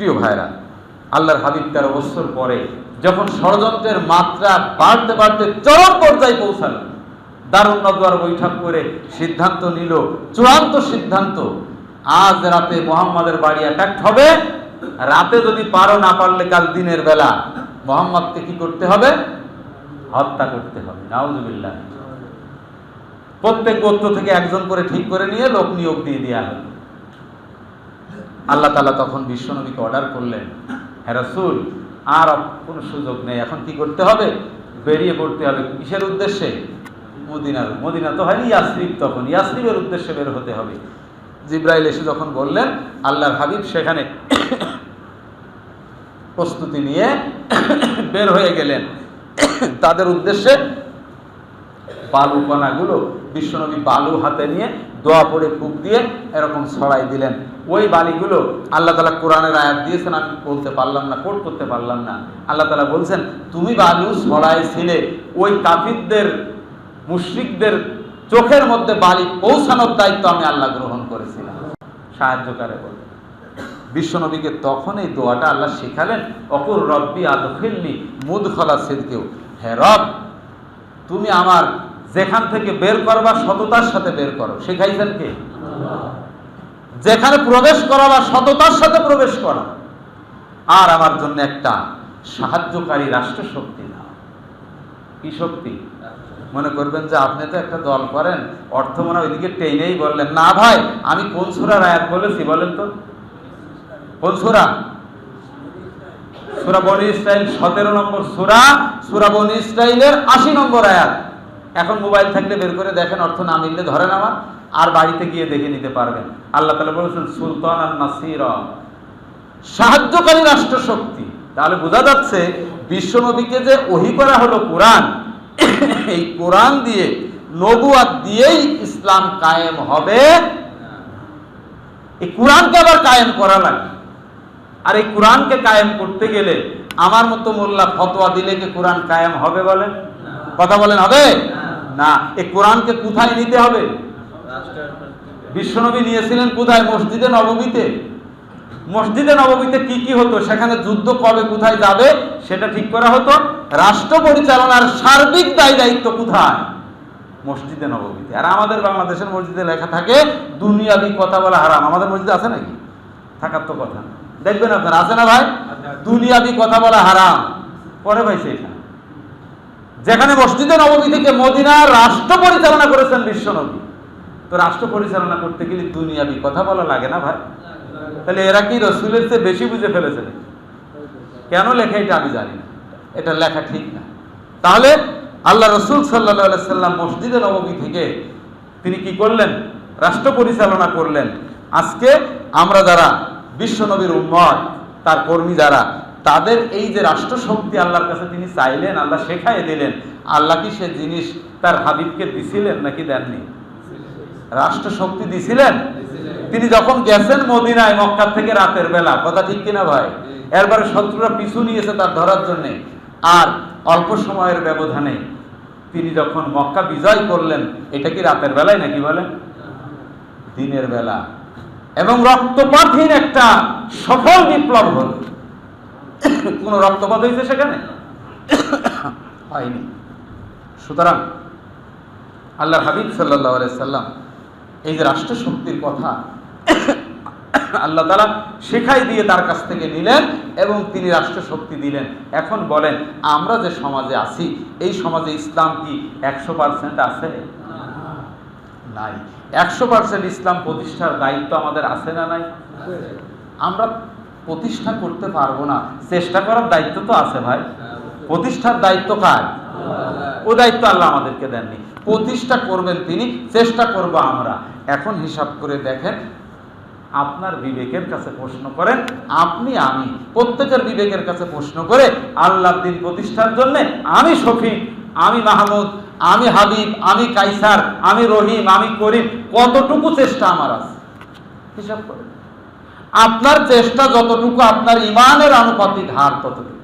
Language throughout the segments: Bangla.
প্রিয় ভাইরা, আল্লাহর হাবিব তেরো বছর পরে যখন ষড়যন্ত্রের মাত্রা বাড়তে বাড়তে চরম পর্যায়ে পৌঁছালো, দারুণ নদুয়ার বৈঠক করে সিদ্ধান্ত নিল, চূড়ান্ত সিদ্ধান্ত, আজ রাতে মোহাম্মদের বাড়ি অ্যাটাক হবে। রাতে যদি পারো না পারলে কাল দিনের বেলা মোহাম্মদকে কি করতে হবে? হত্যা করতে হবে। নাউজুবিল্লাহ। প্রত্যেক গোত্র থেকে একজন করে ঠিক করে নিয়ে লোক নিয়োগ দিয়ে দেওয়া হলো। আল্লাহ তালা তখন বিশ্বনবীকে অর্ডার করলেন হ্যাঁ রাসূল, আর কোনো সুযোগ নেই এখন কি করতে হবে? বেরিয়ে পড়তে হবে কিসের উদ্দেশ্যে? মদিনার মদিনা তো হয়নি ইয়াসরিব তখন ইয়াসরিবের উদ্দেশ্যে বের হতে হবে। জিব্রাইল এসে যখন বললেন আল্লাহর হাবিব সেখানে প্রস্তুতি নিয়ে বের হয়ে গেলেন। তাদের উদ্দেশ্যে বালু কণাগুলো বিশ্বনবী বালু হাতে নিয়ে দোয়া পড়ে ফুক দিয়ে এরকম ছড়াই দিলেন। ওই বালিগুলো আল্লাহ তালা কোরআনের আয়াত দিয়েছেন, আমি বলতে পারলাম না কোট করতে পারলাম না। আল্লাহ তালা বলছেন, তুমি বালু ছড়াইছিলে ওই কাফিরদের, মুশরিকদের চোখের মধ্যে বালি পৌঁছানোর দায়িত্ব আমি আল্লাহ গ্রহণ করেছিলাম। সাহায্যকারে বলে। বিশ্বনবীকে তখন এই দোয়াটা আল্লাহ শেখালেন অকুর রব্বি মুদ খলা সিদ্কেও হে রব, তুমি আমার যেখান থেকে বের করবা, সততার সাথে বের করো। শেখাইছেন কে? যেখানে প্রবেশ করা বা সততার সাথে প্রবেশ করা। আর আমার জন্য একটা সাহায্যকারী রাষ্ট্র শক্তি না। কি শক্তি? মনে করবেন যে আপনি তো একটা দল করেন, অর্থ মনে হয় ওইদিকে টেনেই বললেন, না ভাই, আমি কোন সুরার আয়াত বলেছি বলেন তো? কোন সুরা? সুরা বনি ইসরাইল সতেরো নম্বর সুরা সুরা বনি ইসরাইলের আশি নম্বর আয়াত। এখন মোবাইল থাকলে বের করে দেখেন, অর্থ না মিললে ধরেন আমার। আর বাড়িতে গিয়ে দেখে নিতে পারবেন। আল্লাহ তালা বলেছেন সুলতান আর নাসির। সাহায্যকারী রাষ্ট্র শক্তি তাহলে বোঝা যাচ্ছে বিশ্বনবীকে যে ওহি করা হলো কোরআন এই কোরআন দিয়ে নবুয়াত দিয়েই ইসলাম কায়েম হবে। এই কোরআনকে আবার কায়েম করা লাগে আর এই কোরআনকে কায়েম করতে গেলে আমার মতো মোল্লা ফতোয়া দিলে কি কোরআন কায়েম হবে বলেন? কথা বলেন হবে? না। এই কোরআনকে কোথায় নিতে হবে? বিশ্বনবী নিয়েছিলেন কোথায়? মসজিদে নবমীতে। মসজিদে নবমীতে কি কি হতো? সেখানে যুদ্ধ কবে কোথায় যাবে? সেটা ঠিক করা হতো। রাষ্ট্র পরিচালনার সার্বিক দায় দায়িত্ব কোথায়? মসজিদে নবমীতে। আর আমাদের বাংলাদেশের মসজিদে লেখা থাকে, দুনিয়াবি কথা বলা হারাম। আমাদের মসজিদে আছে নাকি? থাকার তো কথা। দেখবেন আপনার, আছে না ভাই? দুনিয়াবি কথা বলা হারাম। পরে ভাই সেটা যেখানে মসজিদে নবমী থেকে মদিনা রাষ্ট্র পরিচালনা করেছেন বিশ্বনবী। তো রাষ্ট্র পরিচালনা করতে গেলে দুনিয়াবি, কথা বলা লাগে না ভাই। তাহলে এরা কি রসুলের চেয়ে বেশি বুঝে ফেলেছে কেন লেখা এটা আমি জানি না। এটা লেখা ঠিক না। তাহলে আল্লাহ রসুল সাল্লাহ সাল্লাম মসজিদে নবমী থেকে তিনি কি করলেন? রাষ্ট্র পরিচালনা করলেন। আজকে আমরা যারা বিশ্বনবীর উম্মত, তার কর্মী যারা, তাদের এই যে রাষ্ট্র শক্তি আল্লাহর কাছে তিনি চাইলেন, আল্লাহ শেখাই দিলেন, আল্লাহ কি সে জিনিস তার হাবিবকে দিছিলেন নাকি দেননি? রাষ্ট্র শক্তি দিছিলেন? তিনি যখন গেছেন মদিনায়, মক্কা থেকে রাতের বেলা, কথা ঠিক কিনা ভাই? এরপরে শত্রুরা পিছু নিয়েছে তার ধরার জন্য। আর অল্প সময়ের ব্যবধানে তিনি যখন মক্কা বিজয় করলেন, এটা কি রাতের বেলায় নাকি বলেন? দিনের বেলা। এবং রক্তপাতহীন একটা সফল বিপ্লব হল। কোন রক্তপাত হয়েছে সেখানে? হয়নি। সুতরাং আল্লাহ হাবিব সাল্লাহ সাল্লাম এই যে রাষ্ট্র শক্তির কথা, আল্লাহ তালা শেখাই দিয়ে তার কাছ থেকে নিলেন এবং তিনি রাষ্ট্র শক্তি দিলেন। এখন বলেন, আমরা যে সমাজে আছি, এই সমাজে ইসলাম কি একশো পার্সেন্ট আছে? নাই। একশো পার্সেন্ট ইসলাম প্রতিষ্ঠার দায়িত্ব আমাদের আছে না নাই? আমরা প্রতিষ্ঠা করতে পারব না। চেষ্টা করার দায়িত্ব তো আছে ভাই। প্রতিষ্ঠার দায়িত্ব কার? ও দায়িত্ব আল্লাহ আমাদেরকে দেননি। প্রতিষ্ঠা করবেন তিনি, চেষ্টা করব আমরা। এখন হিসাব করে দেখেন, আপনার বিবেকের কাছে প্রশ্ন করেন, আপনি, আমি, প্রত্যেকের বিবেকের কাছে প্রশ্ন করে আল্লাহর দিন প্রতিষ্ঠার জন্য আমি শফিক, আমি মাহমুদ, আমি হাবিব, আমি কাইসার, আমি রহিম, আমি করিম, কতটুকু চেষ্টা আমার আছে? হিসাব করেন। আপনার চেষ্টা যতটুকু, আপনার ইমানের আনুপাতিক হার ততটুকু।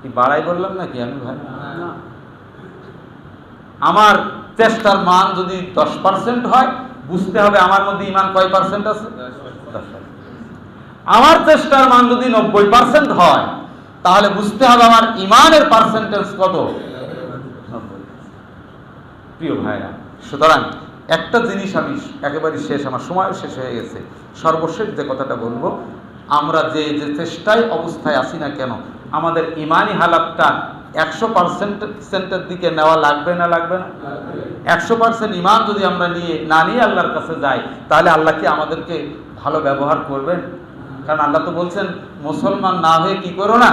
কি বাড়াই বললাম নাকি আমি ভাই? আমার চেষ্টার মান যদি দশ পার্সেন্ট হয় বুঝতে হবে আমার মধ্যে ইমান কয় পার্সেন্ট আছে? আমার চেষ্টার মান যদি নব্বই পার্সেন্ট হয় তাহলে বুঝতে হবে আমার ইমানের পার্সেন্টেজ কত? প্রিয় ভাইরা সুতরাং একটা জিনিস আমি একেবারে শেষ আমার সময়ও শেষ হয়ে গেছে। সর্বশেষ যে কথাটা বলব আমরা যে যে চেষ্টায় অবস্থায় আছি না কেন আমাদের ইমানি হালাতটা একশো পার্সেন্টের দিকে নেওয়া লাগবে না লাগবে না? একশো পার্সেন্ট ইমান যদি আমরা নিয়ে, না নিয়ে আল্লাহর কাছে যাই, তাহলে আল্লাহ কি আমাদেরকে ভালো ব্যবহার করবেন? কারণ আল্লাহ তো বলছেন, মুসলমান না হয়ে কি করো না?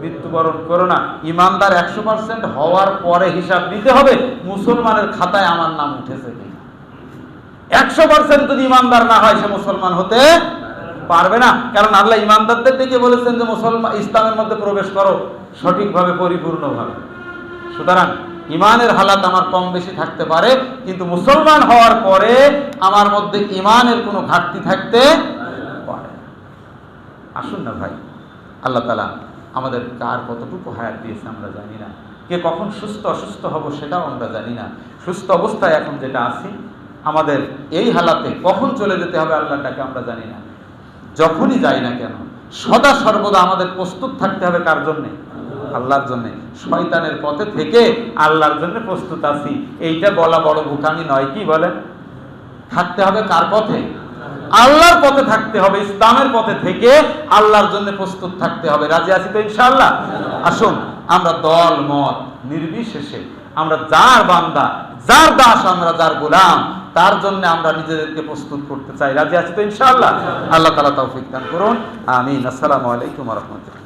মৃত্যুবরণ করো না। ইমানদার একশো পার্সেন্ট হওয়ার পরে হিসাব দিতে হবে, মুসলমানের খাতায় আমার নাম উঠেছে একশো পার্সেন্ট যদি ইমানদার না হয়, সে মুসলমান হতে পারবে না। কারণ আল্লাহ ইমানদারদের দিকে বলেছেন যে, মুসলমান ইসলামের মধ্যে প্রবেশ করো সঠিকভাবে, পরিপূর্ণভাবে। সুতরাং ইমানের হালাত আমার কম বেশি থাকতে পারে, কিন্তু মুসলমান হওয়ার পরে আমার মধ্যে ইমানের কোনো ঘাটতি থাকতে পারে আসুন না ভাই, আল্লাহ তালা আমাদের কার কতটুকু হায়াত দিয়েছে আমরা জানি না। কে কখন সুস্থ অসুস্থ হব সেটাও আমরা জানি না। সুস্থ অবস্থায় এখন যেটা আছি, আমাদের এই হালাতে কখন চলে যেতে হবে আল্লাহটাকে আমরা জানি না। যখনই যাই না কেন, সদা সর্বদা আমাদের প্রস্তুত থাকতে হবে কার জন্যে? আল্লাহর জন্যে। শয়তানের পথে থেকে আল্লাহর জন্য প্রস্তুত আছি। এইটা বলা বড় বোকামি নয়, কি বলে? থাকতে হবে কার পথে? আল্লাহর পথে থাকতে হবে, ইসলামের পথে থেকে আল্লাহর জন্য প্রস্তুত থাকতে হবে। রাজি আছি তো ইনশাআল্লাহ? আসুন, আমরা দল, মত নির্বিশেষে আমরা যার বান্দা যার দাস আমরা যার গোলাম তার জন্য আমরা নিজেদেরকে প্রস্তুত করতে চাই। রাজি আছি তো ইনশাআল্লাহ? আল্লাহ তালা তৌফিক দান করুন। আমিন। আসসালামু আলাইকুম রহমতুল্লাহ।